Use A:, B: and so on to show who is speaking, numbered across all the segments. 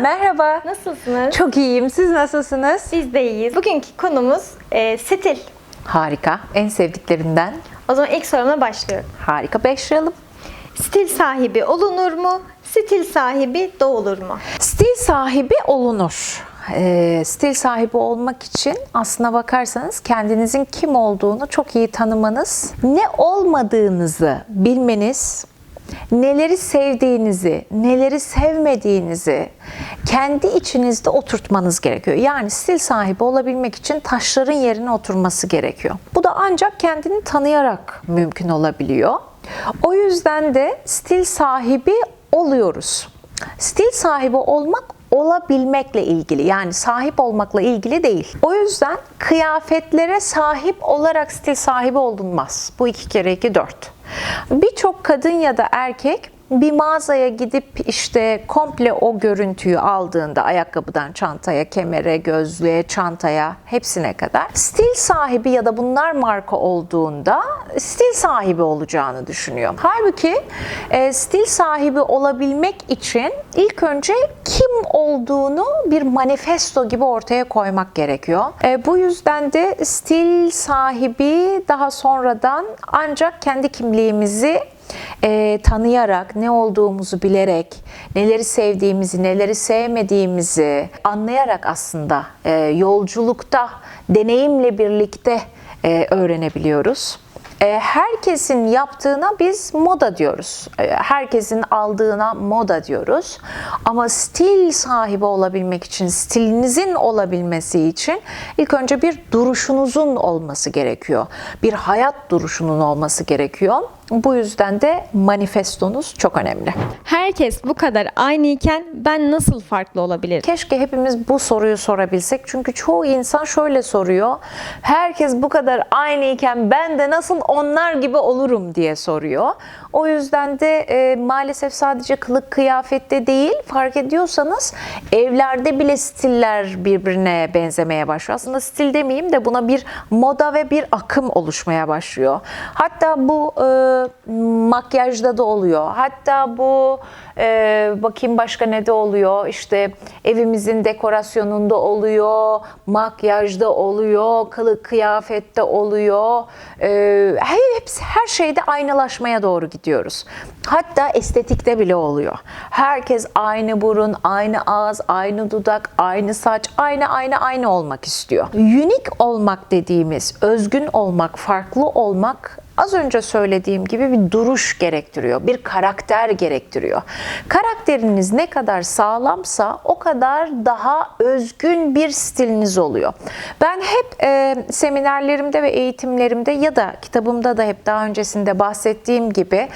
A: Merhaba.
B: Nasılsınız?
A: Çok iyiyim. Siz nasılsınız?
B: Biz de iyiyiz. Bugünkü konumuz e, stil.
A: Harika. En sevdiklerimden.
B: O zaman ilk sorumla başlıyorum.
A: Harika. Başlayalım.
B: Stil sahibi olunur mu? Stil sahibi doğulur mu?
A: Stil sahibi olunur. Ee, stil sahibi olmak için aslına bakarsanız kendinizin kim olduğunu çok iyi tanımanız, ne olmadığınızı bilmeniz, neleri sevdiğinizi, neleri sevmediğinizi kendi içinizde oturtmanız gerekiyor. Yani stil sahibi olabilmek için taşların yerine oturması gerekiyor. Bu da ancak kendini tanıyarak mümkün olabiliyor. O yüzden de stil sahibi oluyoruz. Stil sahibi olmak olabilmekle ilgili yani sahip olmakla ilgili değil. O yüzden kıyafetlere sahip olarak stil sahibi olunmaz. Bu iki kere iki dört. Birçok kadın ya da erkek bir mağazaya gidip işte komple o görüntüyü aldığında ayakkabıdan çantaya, kemere, gözlüğe, çantaya hepsine kadar stil sahibi ya da bunlar marka olduğunda stil sahibi olacağını düşünüyor. Halbuki e, stil sahibi olabilmek için ilk önce kim olduğunu bir manifesto gibi ortaya koymak gerekiyor. E, bu yüzden de stil sahibi daha sonradan ancak kendi kimliğimizi e, tanıyarak, ne olduğumuzu bilerek, neleri sevdiğimizi, neleri sevmediğimizi anlayarak aslında e, yolculukta deneyimle birlikte e, öğrenebiliyoruz. E, herkesin yaptığına biz moda diyoruz. E, herkesin aldığına moda diyoruz. Ama stil sahibi olabilmek için, stilinizin olabilmesi için ilk önce bir duruşunuzun olması gerekiyor. Bir hayat duruşunun olması gerekiyor. Bu yüzden de manifestonuz çok önemli.
B: Herkes bu kadar aynıyken ben nasıl farklı olabilirim?
A: Keşke hepimiz bu soruyu sorabilsek. Çünkü çoğu insan şöyle soruyor. Herkes bu kadar aynıyken ben de nasıl onlar gibi olurum diye soruyor. O yüzden de e, maalesef sadece kılık kıyafette değil fark ediyorsanız evlerde bile stiller birbirine benzemeye başlıyor. Aslında stil demeyeyim de buna bir moda ve bir akım oluşmaya başlıyor. Hatta bu e, makyajda da oluyor. Hatta bu e, bakayım başka ne de oluyor. İşte evimizin dekorasyonunda oluyor, makyajda oluyor, kılık kıyafette oluyor. E, her, hepsi, her şeyde aynalaşmaya doğru gidiyoruz. Hatta estetikte bile oluyor. Herkes aynı burun, aynı ağız, aynı dudak, aynı saç, aynı aynı aynı olmak istiyor. Unik olmak dediğimiz, özgün olmak, farklı olmak az önce söylediğim gibi bir duruş gerektiriyor, bir karakter gerektiriyor. Karakteriniz ne kadar sağlamsa o kadar daha özgün bir stiliniz oluyor. Ben hep e, seminerlerimde ve eğitimlerimde ya da kitabımda da hep daha öncesinde bahsettiğim gibi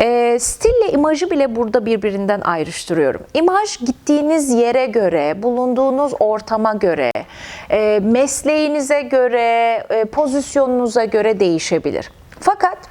A: e, stille imajı bile burada birbirinden ayrıştırıyorum. İmaj gittiğiniz yere göre, bulunduğunuz ortama göre, e, mesleğinize göre, e, pozisyonunuza göre değişebilir. Fakat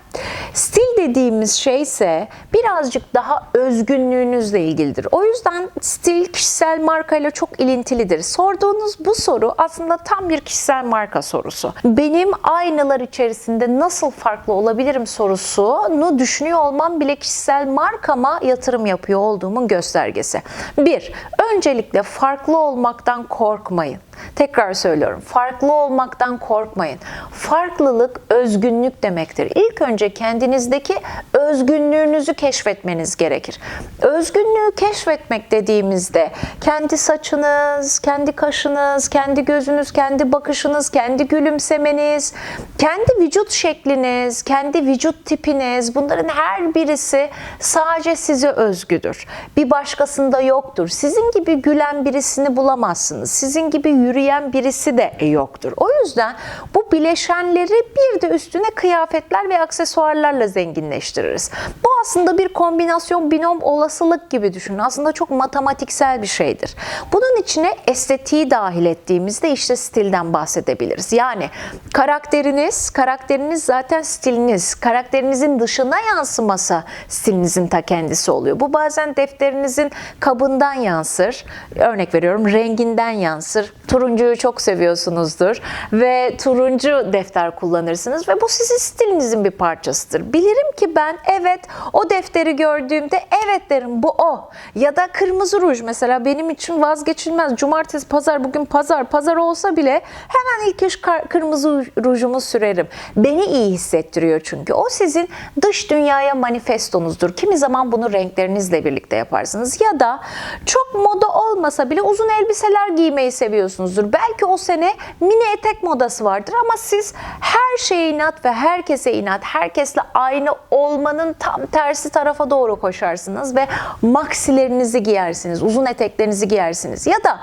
A: stil dediğimiz şey ise birazcık daha özgünlüğünüzle ilgilidir. O yüzden stil kişisel markayla çok ilintilidir. Sorduğunuz bu soru aslında tam bir kişisel marka sorusu. Benim aynalar içerisinde nasıl farklı olabilirim sorusunu düşünüyor olmam bile kişisel markama yatırım yapıyor olduğumun göstergesi. Bir, öncelikle farklı olmaktan korkmayın. Tekrar söylüyorum. Farklı olmaktan korkmayın. Farklılık özgünlük demektir. İlk önce kendinizdeki özgünlüğünüzü keşfetmeniz gerekir. Özgünlüğü keşfetmek dediğimizde kendi saçınız, kendi kaşınız, kendi gözünüz, kendi bakışınız, kendi gülümsemeniz, kendi vücut şekliniz, kendi vücut tipiniz bunların her birisi sadece size özgüdür. Bir başkasında yoktur. Sizin gibi gülen birisini bulamazsınız. Sizin gibi yürüyen birisi de yoktur. O yüzden bu bileşenleri bir de üstüne kıyafetler ve aksesuarlarla zenginleştiririz. Bu aslında bir kombinasyon binom olasılık gibi düşünün. Aslında çok matematiksel bir şeydir. Bunun içine estetiği dahil ettiğimizde işte stilden bahsedebiliriz. Yani karakteriniz, karakteriniz zaten stiliniz. Karakterinizin dışına yansıması stilinizin ta kendisi oluyor. Bu bazen defterinizin kabından yansır. Örnek veriyorum renginden yansır Turuncuyu çok seviyorsunuzdur ve turuncu defter kullanırsınız ve bu sizin stilinizin bir parçasıdır. Bilirim ki ben evet o defteri gördüğümde evet derim bu o. Ya da kırmızı ruj mesela benim için vazgeçilmez. Cumartesi, pazar, bugün pazar, pazar olsa bile hemen ilk iş kırmızı rujumu sürerim. Beni iyi hissettiriyor çünkü. O sizin dış dünyaya manifestonuzdur. Kimi zaman bunu renklerinizle birlikte yaparsınız. Ya da çok moda olmasa bile uzun elbiseler giymeyi seviyorsunuzdur. Belki o sene mini etek modası vardır ama siz her şeye inat ve herkese inat, herkesle aynı olmanın tam tersi tarafa doğru koşarsınız ve maksilerinizi giyersiniz, uzun eteklerinizi giyersiniz. Ya da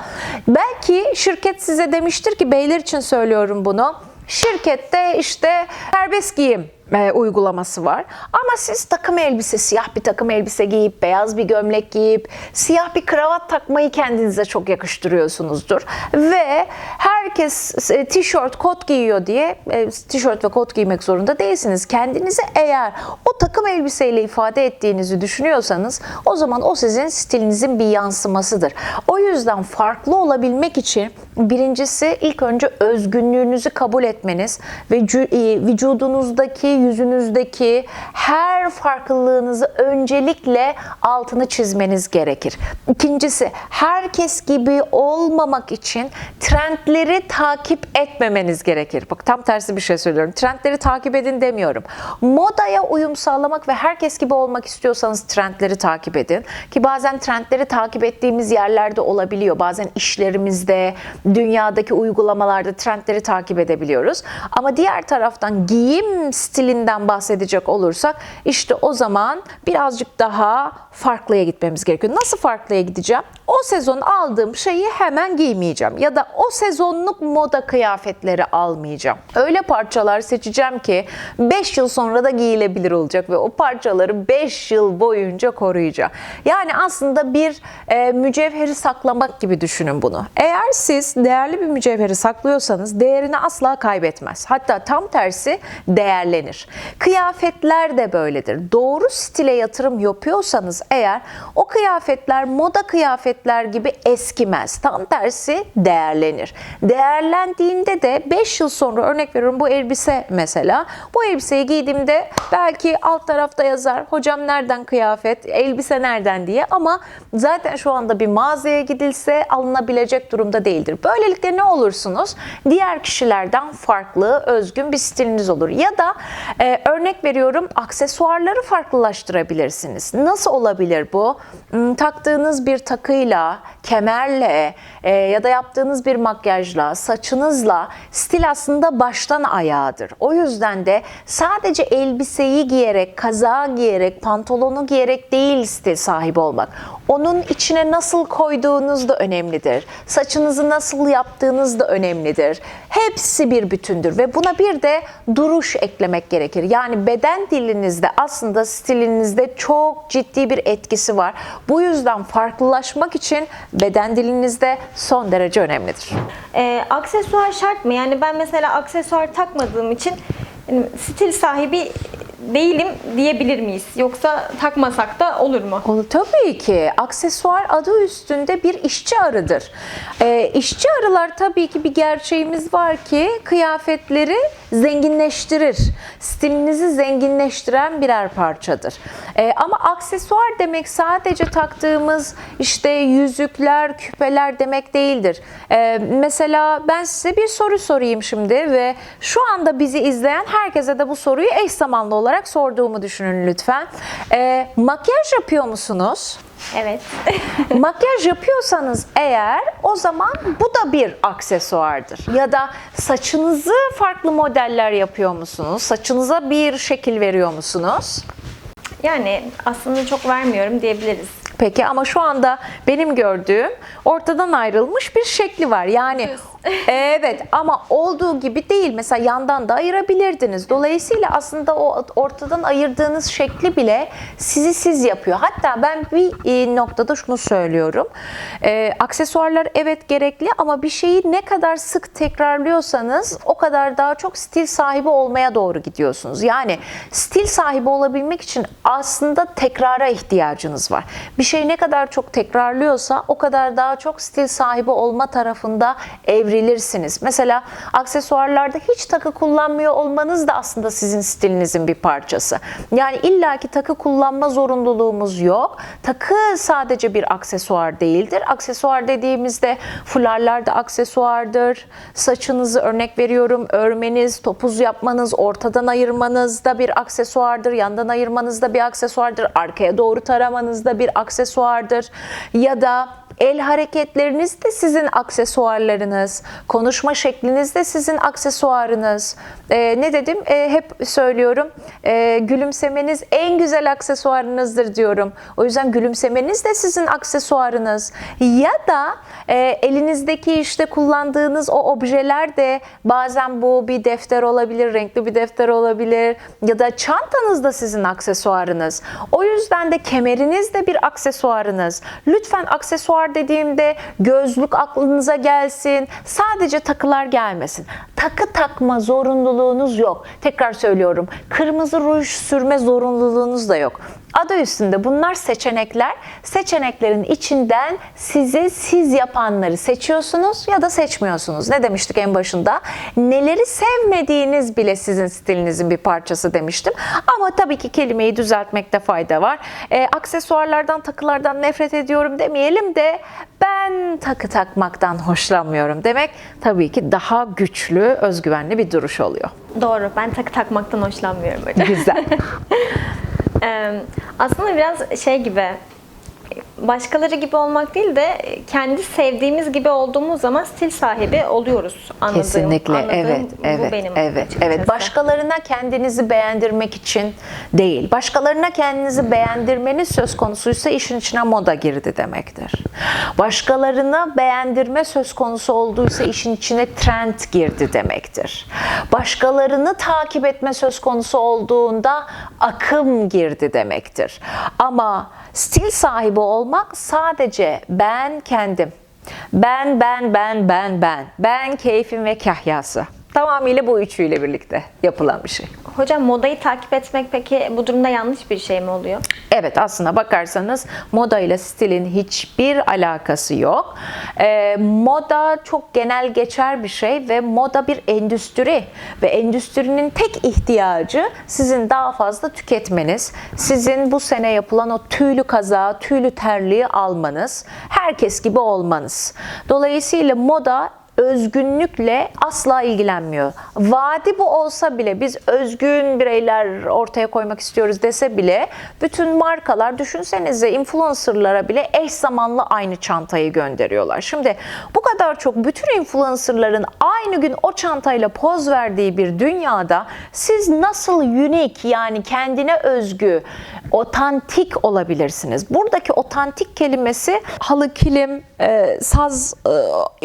A: belki şirket size demiştir ki beyler için söylüyorum bunu. Şirkette işte serbest giyim e, uygulaması var. Ama siz takım elbise, siyah bir takım elbise giyip, beyaz bir gömlek giyip, siyah bir kravat takmayı kendinize çok yakıştırıyorsunuzdur. Ve herkes e, tişört, kot giyiyor diye e, tişört ve kot giymek zorunda değilsiniz. Kendinizi eğer o takım elbiseyle ifade ettiğinizi düşünüyorsanız o zaman o sizin stilinizin bir yansımasıdır. O yüzden farklı olabilmek için birincisi ilk önce özgünlüğünüzü kabul etmeniz ve vücudunuzdaki, yüzünüzdeki her farklılığınızı öncelikle altını çizmeniz gerekir. İkincisi herkes gibi olmamak için trendleri takip etmemeniz gerekir. Bak tam tersi bir şey söylüyorum. Trendleri takip edin demiyorum. Modaya uyum sağlamak ve herkes gibi olmak istiyorsanız trendleri takip edin. Ki bazen trendleri takip ettiğimiz yerlerde olabiliyor. Bazen işlerimizde, dünyadaki uygulamalarda trendleri takip edebiliyoruz. Ama diğer taraftan giyim stilinden bahsedecek olursak işte o zaman birazcık daha farklıya gitmemiz gerekiyor. Nasıl farklıya gideceğim? O sezon aldığım şeyi hemen giymeyeceğim ya da o sezonluk moda kıyafetleri almayacağım. Öyle parçalar seçeceğim ki 5 yıl sonra da giyilebilir olacak ve o parçaları 5 yıl boyunca koruyacağım. Yani aslında bir e, mücevheri saklamak gibi düşünün bunu. Eğer siz değerli bir mücevheri saklıyorsanız değerini asla kaybetmez. Hatta tam tersi değerlenir. Kıyafetler de böyledir. Doğru stile yatırım yapıyorsanız eğer o kıyafetler moda kıyafetler gibi eskimez. Tam tersi değerlenir. Değerlendiğinde de 5 yıl sonra örnek veriyorum bu elbise mesela. Bu elbiseyi giydiğimde belki alt tarafta yazar hocam nereden kıyafet, elbise nereden diye ama zaten şu anda bir mağazaya gidilse alınabilecek durumda değildir. Böylelikle ne olursunuz? Diğer kişilerden farklı, özgün bir stiliniz olur. Ya da e, örnek veriyorum aksesuarları farklılaştırabilirsiniz. Nasıl olabilir bu? Hmm, Taktığınız bir takıyla, kemerle e, ya da yaptığınız bir makyajla, saçınızla stil aslında baştan ayağıdır. O yüzden de sadece elbiseyi giyerek, kazağı giyerek, pantolonu giyerek değil stil sahibi olmak. Onun içine nasıl koyduğunuz da önemlidir. Saçınızı nasıl yaptığınız da önemlidir. Hepsi bir bütündür ve buna bir de duruş eklemek gerekir. Yani beden dilinizde aslında stilinizde çok ciddi bir etkisi var. Bu yüzden farklılaşmak için beden dilinizde son derece önemlidir.
B: Ee, aksesuar şart mı? Yani ben mesela aksesuar takmadığım için yani stil sahibi değilim diyebilir miyiz? Yoksa takmasak da olur mu?
A: Onu tabii ki aksesuar adı üstünde bir işçi arıdır. Ee, işçi arılar tabii ki bir gerçeğimiz var ki kıyafetleri zenginleştirir. Stilinizi zenginleştiren birer parçadır. Ee, ama aksesuar demek sadece taktığımız işte yüzükler, küpeler demek değildir. Ee, mesela ben size bir soru sorayım şimdi ve şu anda bizi izleyen herkese de bu soruyu eş zamanlı olarak sorduğumu düşünün lütfen. Ee, makyaj yapıyor musunuz?
B: Evet.
A: Makyaj yapıyorsanız eğer o zaman bu da bir aksesuardır. Ya da saçınızı farklı modeller yapıyor musunuz? Saçınıza bir şekil veriyor musunuz?
B: yani aslında çok vermiyorum diyebiliriz.
A: Peki ama şu anda benim gördüğüm ortadan ayrılmış bir şekli var. Yani Evet ama olduğu gibi değil. Mesela yandan da ayırabilirdiniz. Dolayısıyla aslında o ortadan ayırdığınız şekli bile sizi siz yapıyor. Hatta ben bir e, noktada şunu söylüyorum. E, aksesuarlar evet gerekli ama bir şeyi ne kadar sık tekrarlıyorsanız o kadar daha çok stil sahibi olmaya doğru gidiyorsunuz. Yani stil sahibi olabilmek için aslında tekrara ihtiyacınız var. Bir şey ne kadar çok tekrarlıyorsa o kadar daha çok stil sahibi olma tarafında evrilirsiniz. Mesela aksesuarlarda hiç takı kullanmıyor olmanız da aslında sizin stilinizin bir parçası. Yani illaki takı kullanma zorunluluğumuz yok. Takı sadece bir aksesuar değildir. Aksesuar dediğimizde fularlar da aksesuardır. Saçınızı örnek veriyorum örmeniz, topuz yapmanız, ortadan ayırmanız da bir aksesuardır. Yandan ayırmanız da bir aksesuardır. Arkaya doğru taramanız da bir aksesuardır. Ya da El hareketleriniz de sizin aksesuarlarınız. Konuşma şekliniz de sizin aksesuarınız. Ee, ne dedim? Ee, hep söylüyorum. Ee, gülümsemeniz en güzel aksesuarınızdır diyorum. O yüzden gülümsemeniz de sizin aksesuarınız. Ya da e, elinizdeki işte kullandığınız o objeler de bazen bu bir defter olabilir, renkli bir defter olabilir ya da çantanız da sizin aksesuarınız. O yüzden de kemeriniz de bir aksesuarınız. Lütfen aksesuar dediğimde gözlük aklınıza gelsin. Sadece takılar gelmesin. Takı takma zorunluluğunuz yok. Tekrar söylüyorum. Kırmızı ruj sürme zorunluluğunuz da yok. Adı üstünde bunlar seçenekler. Seçeneklerin içinden sizi siz yapanları seçiyorsunuz ya da seçmiyorsunuz. Ne demiştik en başında? Neleri sevmediğiniz bile sizin stilinizin bir parçası demiştim. Ama tabii ki kelimeyi düzeltmekte fayda var. E, aksesuarlardan, takılardan nefret ediyorum demeyelim de ben takı takmaktan hoşlanmıyorum demek tabii ki daha güçlü, özgüvenli bir duruş oluyor.
B: Doğru. Ben takı takmaktan hoşlanmıyorum hocam.
A: Güzel.
B: Aslında biraz şey gibi başkaları gibi olmak değil de kendi sevdiğimiz gibi olduğumuz zaman stil sahibi oluyoruz anladığım.
A: Kesinlikle
B: anladığım
A: evet evet
B: bu benim
A: evet
B: açıkçası.
A: evet başkalarına kendinizi beğendirmek için değil başkalarına kendinizi beğendirmeniz söz konusuysa işin içine moda girdi demektir. Başkalarına beğendirme söz konusu olduysa işin içine trend girdi demektir. Başkalarını takip etme söz konusu olduğunda akım girdi demektir. Ama stil sahibi olmak sadece ben kendim. Ben, ben, ben, ben, ben. Ben keyfim ve kahyası. Tamamıyla bu üçüyle birlikte yapılan bir şey.
B: Hocam modayı takip etmek peki bu durumda yanlış bir şey mi oluyor?
A: Evet aslına bakarsanız moda ile stilin hiçbir alakası yok. Ee, moda çok genel geçer bir şey ve moda bir endüstri ve endüstrinin tek ihtiyacı sizin daha fazla tüketmeniz, sizin bu sene yapılan o tüylü kazağı, tüylü terliği almanız, herkes gibi olmanız. Dolayısıyla moda özgünlükle asla ilgilenmiyor. Vadi bu olsa bile biz özgün bireyler ortaya koymak istiyoruz dese bile bütün markalar düşünsenize influencerlara bile eş zamanlı aynı çantayı gönderiyorlar. Şimdi bu kadar çok bütün influencerların aynı gün o çantayla poz verdiği bir dünyada siz nasıl unik yani kendine özgü, otantik olabilirsiniz? Buradaki otantik kelimesi halı kilim, e, saz e,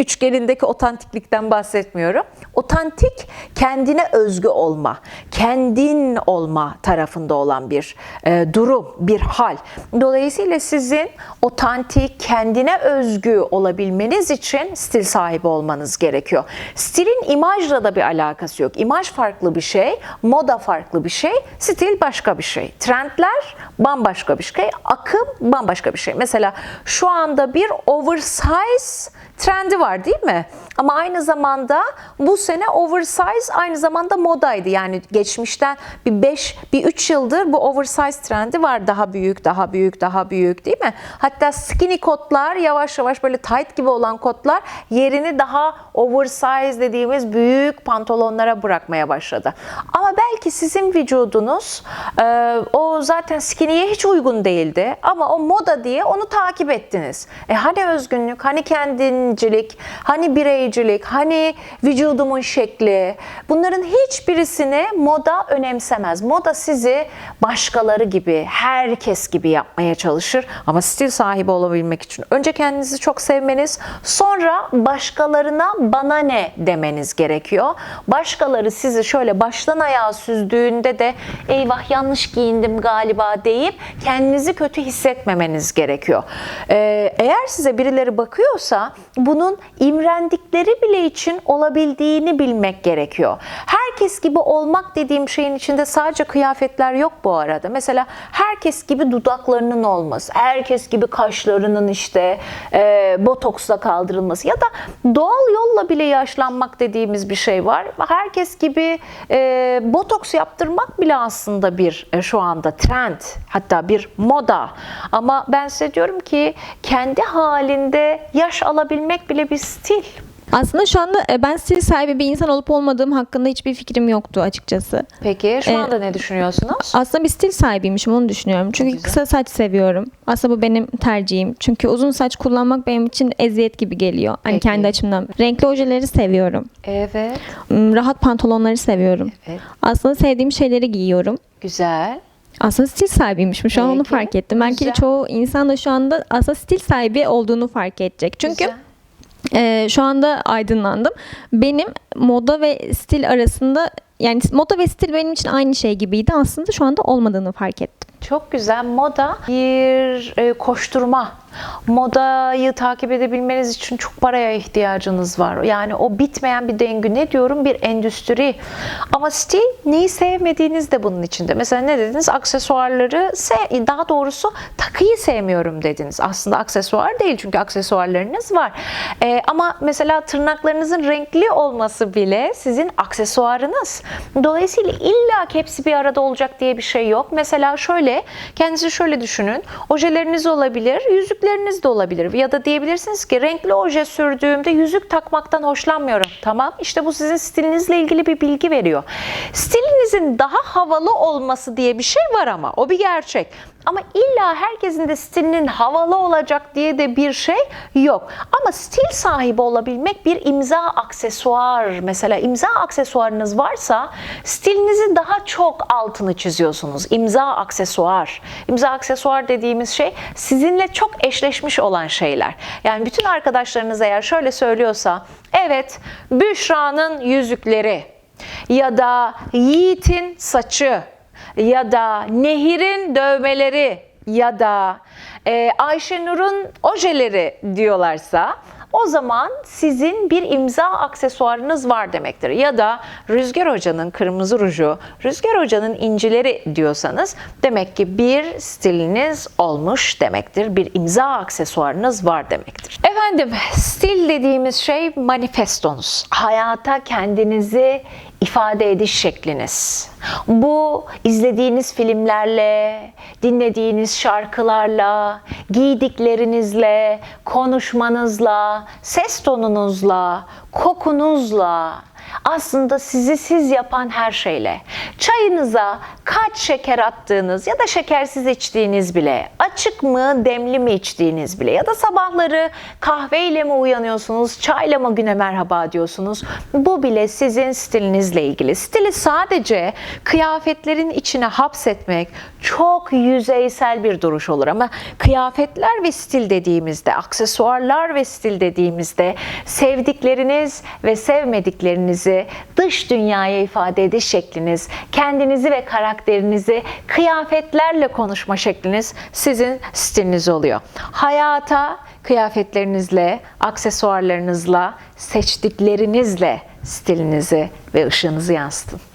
A: üçgenindeki otantiklikten bahsetmiyorum. Otantik kendine özgü olma, kendin olma tarafında olan bir e, durum, bir hal. Dolayısıyla sizin otantik, kendine özgü olabilmeniz için stil sahibi olmanız gerekiyor. Stilin imajla da bir alakası yok. İmaj farklı bir şey, moda farklı bir şey, stil başka bir şey. Trendler bambaşka bir şey, akım bambaşka bir şey. Mesela şu anda bir oversize trendi var değil mi? Ama aynı zamanda bu sene oversize aynı zamanda modaydı. Yani geçmişten bir 5, bir 3 yıldır bu oversize trendi var. Daha büyük, daha büyük, daha büyük değil mi? Hatta skinny kotlar yavaş yavaş böyle tight gibi olan kotlar yerini daha oversize dediğimiz büyük pantolonlara bırakmaya başladı. Ama belki sizin vücudunuz e, o zaten skinny'ye hiç uygun değildi. Ama o moda diye onu takip ettiniz. E hani özgünlük, hani kendincilik, hani birey bireycilik, hani vücudumun şekli bunların hiçbirisini moda önemsemez. Moda sizi başkaları gibi, herkes gibi yapmaya çalışır ama stil sahibi olabilmek için önce kendinizi çok sevmeniz, sonra başkalarına bana ne demeniz gerekiyor. Başkaları sizi şöyle baştan ayağa süzdüğünde de eyvah yanlış giyindim galiba deyip kendinizi kötü hissetmemeniz gerekiyor. Ee, eğer size birileri bakıyorsa bunun imrendikleri bile için olabildiğini bilmek gerekiyor. Herkes gibi olmak dediğim şeyin içinde sadece kıyafetler yok bu arada. Mesela herkes gibi dudaklarının olması, herkes gibi kaşlarının işte e, botoksla kaldırılması ya da doğal yolla bile yaşlanmak dediğimiz bir şey var. Herkes gibi e, botoks yaptırmak bile aslında bir e, şu anda trend hatta bir moda. Ama ben size diyorum ki kendi halinde yaş alabilmek bile bir stil.
C: Aslında şu anda e, ben stil sahibi bir insan olup olmadığım hakkında hiçbir fikrim yoktu açıkçası.
A: Peki şu
C: E,
A: anda ne düşünüyorsunuz?
C: Aslında bir stil sahibiymişim onu düşünüyorum. Çünkü
A: Güzel.
C: kısa saç seviyorum. Aslında bu benim tercihim. Çünkü uzun saç kullanmak benim için eziyet gibi geliyor. Hani
A: Peki.
C: kendi açımdan. Renkli ojeleri seviyorum.
A: Evet,
C: Hmm, Rahat pantolonları seviyorum.
A: evet.
C: Aslında sevdiğim şeyleri giyiyorum.
A: Güzel.
C: Aslında stil sahibiymişim. Şu an onu
A: Peki,
C: fark ettim. Belki
A: güzel.
C: çoğu insan da şu anda aslında stil sahibi olduğunu fark edecek. Çünkü
A: Güzel.
C: Ee, şu anda aydınlandım. Benim moda ve stil arasında yani moda ve stil benim için aynı şey gibiydi. Aslında şu anda olmadığını fark ettim.
A: Çok güzel. Moda bir e, koşturma. Modayı takip edebilmeniz için çok paraya ihtiyacınız var. Yani o bitmeyen bir döngü. Ne diyorum? Bir endüstri. Ama stil neyi sevmediğiniz de bunun içinde. Mesela ne dediniz? Aksesuarları, se- daha doğrusu takıyı sevmiyorum dediniz. Aslında aksesuar değil çünkü aksesuarlarınız var. E, ama mesela tırnaklarınızın renkli olması bile sizin aksesuarınız. Dolayısıyla illa hepsi bir arada olacak diye bir şey yok. Mesela şöyle, kendinizi şöyle düşünün. Ojeleriniz olabilir, yüzükleriniz de olabilir. Ya da diyebilirsiniz ki renkli oje sürdüğümde yüzük takmaktan hoşlanmıyorum. Tamam, işte bu sizin stilinizle ilgili bir bilgi veriyor. Stilinizin daha havalı olması diye bir şey var ama o bir gerçek. Ama illa herkesin de stilinin havalı olacak diye de bir şey yok. Ama stil sahibi olabilmek bir imza aksesuar. Mesela imza aksesuarınız varsa stilinizi daha çok altını çiziyorsunuz. İmza aksesuar. İmza aksesuar dediğimiz şey sizinle çok eşleşmiş olan şeyler. Yani bütün arkadaşlarınız eğer şöyle söylüyorsa evet Büşra'nın yüzükleri ya da Yiğit'in saçı ya da Nehir'in dövmeleri ya da e, Ayşenur'un ojeleri diyorlarsa o zaman sizin bir imza aksesuarınız var demektir. Ya da Rüzgar Hoca'nın kırmızı ruju, Rüzgar Hoca'nın incileri diyorsanız demek ki bir stiliniz olmuş demektir. Bir imza aksesuarınız var demektir. Efendim stil dediğimiz şey manifestonuz. Hayata kendinizi ifade ediş şekliniz. Bu izlediğiniz filmlerle, dinlediğiniz şarkılarla, giydiklerinizle, konuşmanızla, ses tonunuzla, kokunuzla, aslında sizi siz yapan her şeyle. Çayınıza kaç şeker attığınız ya da şekersiz içtiğiniz bile, açık mı, demli mi içtiğiniz bile ya da sabahları kahveyle mi uyanıyorsunuz, çayla mı güne merhaba diyorsunuz. Bu bile sizin stilinizle ilgili. Stili sadece kıyafetlerin içine hapsetmek çok yüzeysel bir duruş olur ama kıyafetler ve stil dediğimizde, aksesuarlar ve stil dediğimizde sevdikleriniz ve sevmediklerinizi dış dünyaya ifade ediş şekliniz, kendinizi ve karakterinizi kıyafetlerle konuşma şekliniz sizin stiliniz oluyor. Hayata kıyafetlerinizle, aksesuarlarınızla, seçtiklerinizle stilinizi ve ışığınızı yansıtın.